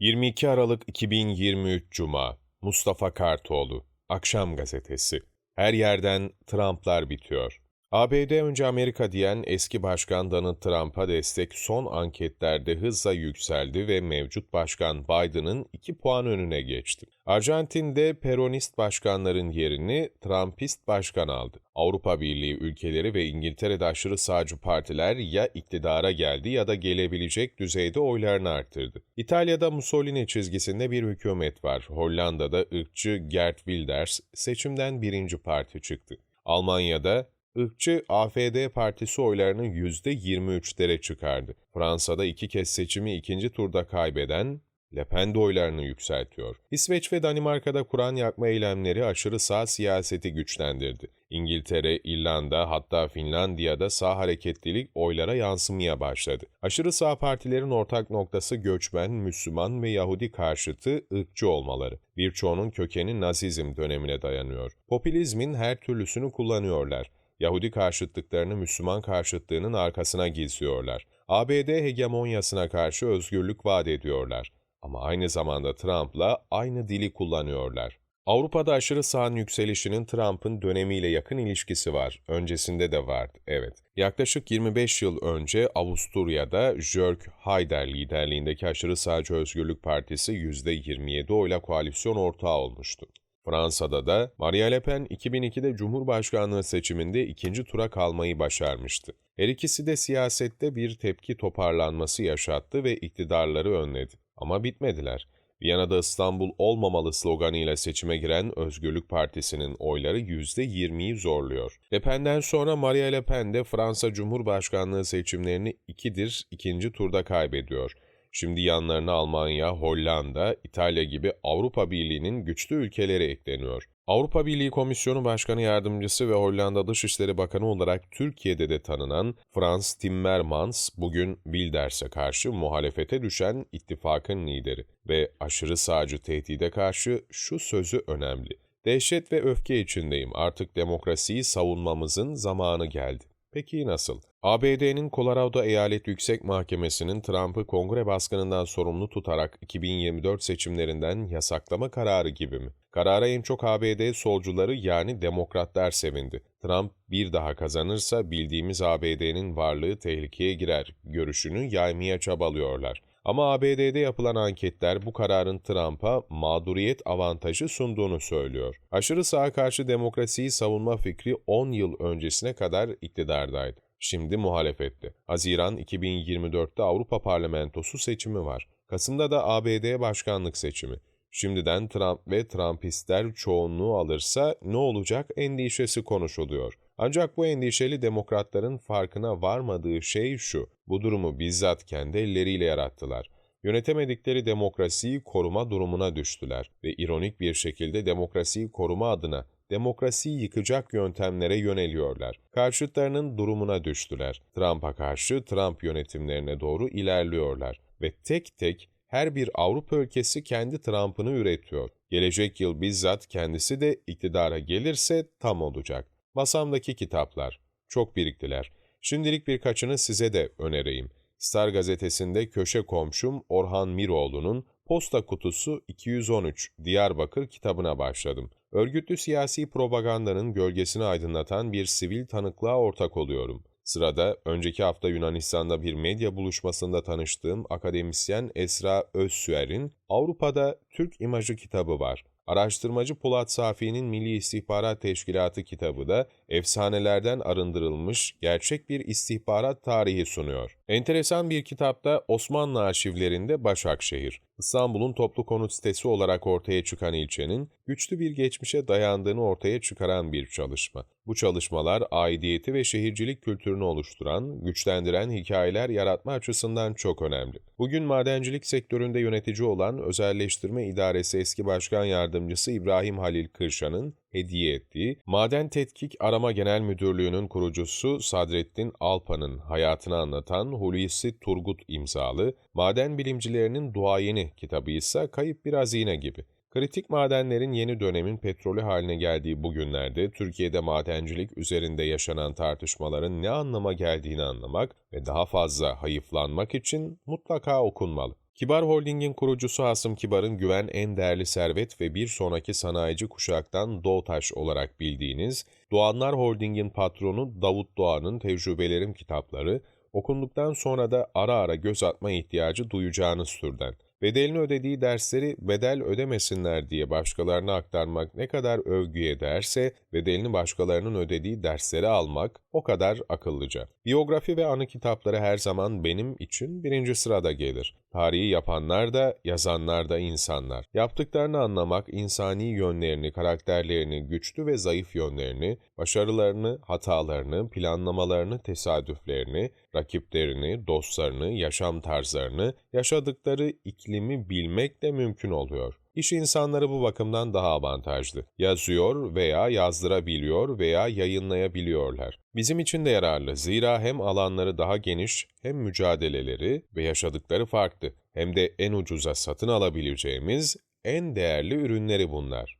22 Aralık 2023 Cuma Mustafa Kartoğlu Akşam Gazetesi Her yerden Trump'lar bitiyor. ABD önce Amerika diyen eski başkan Donald Trump'a destek son anketlerde hızla yükseldi ve mevcut başkan Biden'ın 2 puan önüne geçti. Arjantin'de peronist başkanların yerini Trumpist başkan aldı. Avrupa Birliği ülkeleri ve İngiltere'de aşırı sağcı partiler ya iktidara geldi ya da gelebilecek düzeyde oylarını arttırdı. İtalya'da Mussolini çizgisinde bir hükümet var. Hollanda'da ırkçı Gert Wilders seçimden birinci parti çıktı. Almanya'da ırkçı AFD partisi oylarını %23'lere çıkardı. Fransa'da iki kez seçimi ikinci turda kaybeden Le Pen de oylarını yükseltiyor. İsveç ve Danimarka'da Kur'an yakma eylemleri aşırı sağ siyaseti güçlendirdi. İngiltere, İrlanda hatta Finlandiya'da sağ hareketlilik oylara yansımaya başladı. Aşırı sağ partilerin ortak noktası göçmen, Müslüman ve Yahudi karşıtı ırkçı olmaları. Birçoğunun kökeni Nazizm dönemine dayanıyor. Popülizmin her türlüsünü kullanıyorlar. Yahudi karşıtlıklarını Müslüman karşıtlığının arkasına gizliyorlar. ABD hegemonyasına karşı özgürlük vaat ediyorlar. Ama aynı zamanda Trump'la aynı dili kullanıyorlar. Avrupa'da aşırı sağın yükselişinin Trump'ın dönemiyle yakın ilişkisi var. Öncesinde de vardı, evet. Yaklaşık 25 yıl önce Avusturya'da Jörg Haider liderliğindeki aşırı sağcı Özgürlük Partisi %27 oyla koalisyon ortağı olmuştu. Fransa'da da Marie Le Pen 2002'de Cumhurbaşkanlığı seçiminde ikinci tura kalmayı başarmıştı. Her ikisi de siyasette bir tepki toparlanması yaşattı ve iktidarları önledi. Ama bitmediler. Viyana'da İstanbul olmamalı sloganıyla seçime giren Özgürlük Partisi'nin oyları %20'yi zorluyor. Le Pen'den sonra Marie Le Pen de Fransa Cumhurbaşkanlığı seçimlerini ikidir ikinci turda kaybediyor. Şimdi yanlarına Almanya, Hollanda, İtalya gibi Avrupa Birliği'nin güçlü ülkeleri ekleniyor. Avrupa Birliği Komisyonu Başkanı Yardımcısı ve Hollanda Dışişleri Bakanı olarak Türkiye'de de tanınan Frans Timmermans bugün Wilders'e karşı muhalefete düşen ittifakın lideri ve aşırı sağcı tehdide karşı şu sözü önemli. Dehşet ve öfke içindeyim. Artık demokrasiyi savunmamızın zamanı geldi. Peki nasıl? ABD'nin Colorado Eyalet Yüksek Mahkemesi'nin Trump'ı kongre baskınından sorumlu tutarak 2024 seçimlerinden yasaklama kararı gibi mi? Karara en çok ABD solcuları yani demokratlar sevindi. Trump bir daha kazanırsa bildiğimiz ABD'nin varlığı tehlikeye girer görüşünü yaymaya çabalıyorlar. Ama ABD'de yapılan anketler bu kararın Trump'a mağduriyet avantajı sunduğunu söylüyor. Aşırı sağa karşı demokrasiyi savunma fikri 10 yıl öncesine kadar iktidardaydı. Şimdi muhalefette. Haziran 2024'te Avrupa Parlamentosu seçimi var. Kasım'da da ABD başkanlık seçimi. Şimdiden Trump ve Trumpistler çoğunluğu alırsa ne olacak endişesi konuşuluyor. Ancak bu endişeli demokratların farkına varmadığı şey şu, bu durumu bizzat kendi elleriyle yarattılar. Yönetemedikleri demokrasiyi koruma durumuna düştüler ve ironik bir şekilde demokrasiyi koruma adına demokrasiyi yıkacak yöntemlere yöneliyorlar. Karşıtlarının durumuna düştüler. Trump'a karşı Trump yönetimlerine doğru ilerliyorlar ve tek tek her bir Avrupa ülkesi kendi Trump'ını üretiyor. Gelecek yıl bizzat kendisi de iktidara gelirse tam olacak. Masamdaki kitaplar. Çok biriktiler. Şimdilik birkaçını size de önereyim. Star gazetesinde köşe komşum Orhan Miroğlu'nun Posta Kutusu 213 Diyarbakır kitabına başladım. Örgütlü siyasi propagandanın gölgesini aydınlatan bir sivil tanıklığa ortak oluyorum. Sırada önceki hafta Yunanistan'da bir medya buluşmasında tanıştığım akademisyen Esra Özsüer'in Avrupa'da Türk İmajı kitabı var. Araştırmacı Polat Safi'nin Milli İstihbarat Teşkilatı kitabı da efsanelerden arındırılmış gerçek bir istihbarat tarihi sunuyor. Enteresan bir kitapta Osmanlı arşivlerinde Başakşehir, İstanbul'un toplu konut sitesi olarak ortaya çıkan ilçenin güçlü bir geçmişe dayandığını ortaya çıkaran bir çalışma. Bu çalışmalar aidiyeti ve şehircilik kültürünü oluşturan, güçlendiren hikayeler yaratma açısından çok önemli. Bugün madencilik sektöründe yönetici olan Özelleştirme İdaresi eski başkan yardımcısı İbrahim Halil Kırşan'ın hediye ettiği, Maden Tetkik Arama Genel Müdürlüğü'nün kurucusu Sadrettin Alpan'ın hayatını anlatan Hulusi Turgut imzalı, Maden Bilimcilerinin Duayeni kitabı ise Kayıp Bir Hazine gibi. Kritik madenlerin yeni dönemin petrolü haline geldiği bu günlerde Türkiye'de madencilik üzerinde yaşanan tartışmaların ne anlama geldiğini anlamak ve daha fazla hayıflanmak için mutlaka okunmalı. Kibar Holding'in kurucusu Asım Kibar'ın güven en değerli servet ve bir sonraki sanayici kuşaktan Doğutaş olarak bildiğiniz, Doğanlar Holding'in patronu Davut Doğan'ın tecrübelerim kitapları, okunduktan sonra da ara ara göz atma ihtiyacı duyacağınız türden. Bedelini ödediği dersleri bedel ödemesinler diye başkalarına aktarmak ne kadar övgüye değerse, bedelini başkalarının ödediği dersleri almak o kadar akıllıca. Biyografi ve anı kitapları her zaman benim için birinci sırada gelir. Tarihi yapanlar da, yazanlar da insanlar. Yaptıklarını anlamak, insani yönlerini, karakterlerini, güçlü ve zayıf yönlerini, başarılarını, hatalarını, planlamalarını, tesadüflerini, rakiplerini, dostlarını, yaşam tarzlarını, yaşadıkları iklimi bilmek de mümkün oluyor. İş insanları bu bakımdan daha avantajlı. Yazıyor veya yazdırabiliyor veya yayınlayabiliyorlar. Bizim için de yararlı. Zira hem alanları daha geniş, hem mücadeleleri ve yaşadıkları farklı, hem de en ucuza satın alabileceğimiz en değerli ürünleri bunlar.